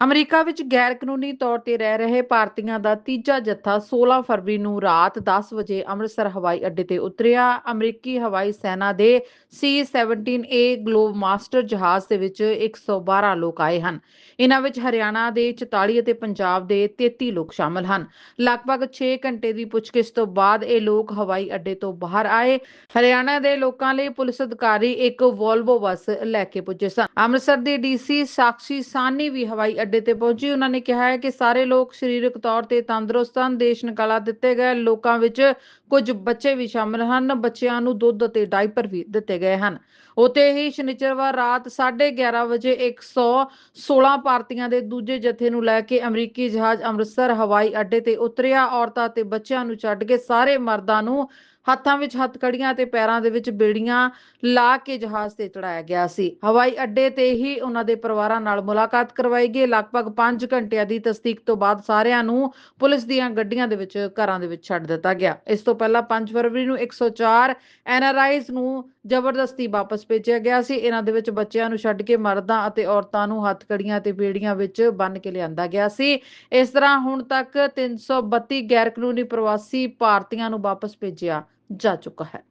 America ਵਿੱਚ ਗੈਰ ਕਾਨੂੰਨੀ ਤੌਰ ਤੇ ਰਹਿ ਰਹੇ ਭਾਰਤੀਆਂ ਦਾ ਤੀਜਾ ਜੱਥਾ 16 ਫਰਵਰੀ ਨੂੰ ਰਾਤ 10 ਵਜੇ ਅੰਮ੍ਰਿਤਸਰ ਹਵਾਈ ਅੱਡੇ ਤੇ ਉਤਰਿਆ। ਅਮਰੀਕੀ ਹਵਾਈ ਸੈਨਾ ਦੇ C-17A ਗਲੋਬ ਮਾਸਟਰ ਜਹਾਜ਼ ਦੇ ਵਿੱਚ 112 ਲੋਕ ਆਏ ਹਨ। ਇਹਨਾਂ ਵਿੱਚ ਹਰਿਆਣਾ ਦੇ 44 ਅਤੇ ਪੰਜਾਬ ਦੇ 33 ਲੋਕ ਸ਼ਾਮਲ ਹਨ। ਲਗਭਗ 6 ਘੰਟੇ ਦੀ ਪੁੱਛਗਿੱਛ ਤੋਂ ਬਾਅਦ ਇਹ ਲੋਕ ਹਵਾਈ ਅੱਡੇ ਤੋਂ ਬਾਹਰ ਆਏ। ਹਰਿਆਣਾ ਦੇ ਲੋਕਾਂ ਲਈ ਪੁਲਿਸ ਅਧਿਕਾਰੀ ਇੱਕ ਵੋਲਵੋ ਬੱਸ ਲੈ ਕੇ ਪੁੱਜੇ ਸਨ। ਅੰਮ੍ਰਿਤਸਰ ਦੀ ਡੀਸੀ ਸਾਕਸ਼ੀ ਸਾਨੀ ਵੀ ਹਵਾਈ ਅੱਡੇ ਤੇ ਪਹੁੰਚੀ। ਉਹਨਾਂ ਨੇ ਕਿਹਾ ਹੈ ਕਿ ਸਾਰੇ ਲੋਕ ਸਰੀਰਕ ਤੌਰ ਤੇ ਤੰਦਰੁਸਤ ਹਨ। ਦੇਸ਼ ਨਿਕਾਲਾ ਦਿੱਤੇ ਗਏ। ਲੋਕਾਂ ਵਿੱਚ ਕੁਝ ਬੱਚੇ ਵੀ ਸ਼ਾਮਲ ਹਨ। ਬੱਚਿਆਂ ਨੂੰ ਦੁੱਧ ਅਤੇ ਡਾਈਪਰ ਵੀ ਦਿੱਤੇ ਗਏ ਹਨ। ਉਤੇ ਹੀ ਸ਼ਨੀਚਰਵਾਰ ਰਾਤ 11:30 ਵਜੇ 116 ਭਾਰਤੀਆਂ ਦੇ ਦੂਜੇ ਜਥੇ ਨੂੰ ਲੈ ਕੇ ਅਮਰੀਕੀ ਜਹਾਜ਼ ਅੰਮ੍ਰਿਤਸਰ ਹਵਾਈ ਅੱਡੇ ਤੇ ਉਤਰਿਆ। ਔਰਤਾਂ ਤੇ ਬੱਚਿਆਂ ਨੂੰ ਛੱਡ ਕੇ ਸਾਰੇ ਮਰਦਾਂ ਨੂੰ ਹੱਥਾਂ ਵਿੱਚ ਹੱਥਕੜੀਆਂ ਤੇ ਪੈਰਾਂ ਦੇ ਵਿੱਚ ਬੇੜੀਆਂ ਲਾ ਕੇ ਜਹਾਜ਼ ਤੇ ਚੜਾਇਆ ਗਿਆ ਸੀ। ਹਵਾਈ ਅੱਡੇ ਤੇ ਹੀ ਉਹਨਾਂ ਦੇ ਪਰਿਵਾਰਾਂ ਨਾਲ ਮੁਲਾਕਾਤ ਕਰਵਾਈ ਗਈ। ਲਗਭਗ 5 ਘੰਟਿਆਂ ਦੀ ਤਸਦੀਕ ਤੋਂ ਬਾਅਦ ਸਾਰਿਆਂ ਨੂੰ ਪੁਲਿਸ ਦੀਆਂ ਗੱਡੀਆਂ ਦੇ ਵਿੱਚ ਘਰਾਂ ਦੇ ਵਿੱਚ ਛੱਡ ਦਿੱਤਾ ਗਿਆ। ਇਸ ਤੋਂ ਪਹਿਲਾਂ 5 ਫਰਵਰੀ ਨੂੰ 104 ਐਨਆਰਆਈਜ਼ ਨੂੰ ਜ਼ਬਰਦਸਤੀ ਵਾਪਸ ਭੇਜਿਆ ਗਿਆ ਸੀ। ਇਹਨਾਂ ਦੇ ਵਿੱਚ ਬੱਚਿਆਂ ਨੂੰ ਛੱਡ ਕੇ ਮਰਦਾਂ ਅਤੇ ਔਰਤਾਂ ਨੂੰ ਹੱਥਕੜੀਆਂ ਤੇ ਬੇੜੀਆਂ ਵਿੱਚ ਬੰਨ੍ਹ ਕੇ ਲਿਆਂਦਾ ਗਿਆ ਸੀ। ਇਸ ਤਰ੍ਹਾਂ ਹੁਣ ਤੱਕ 332 ਗੈਰ ਕਾਨੂੰਨੀ ਪ੍ਰਵਾਸੀ ਭਾਰਤੀਆਂ ਨੂੰ ਵਾਪਸ ਭੇਜਿਆ ਜਾ ਚੁੱਕਾ ਹੈ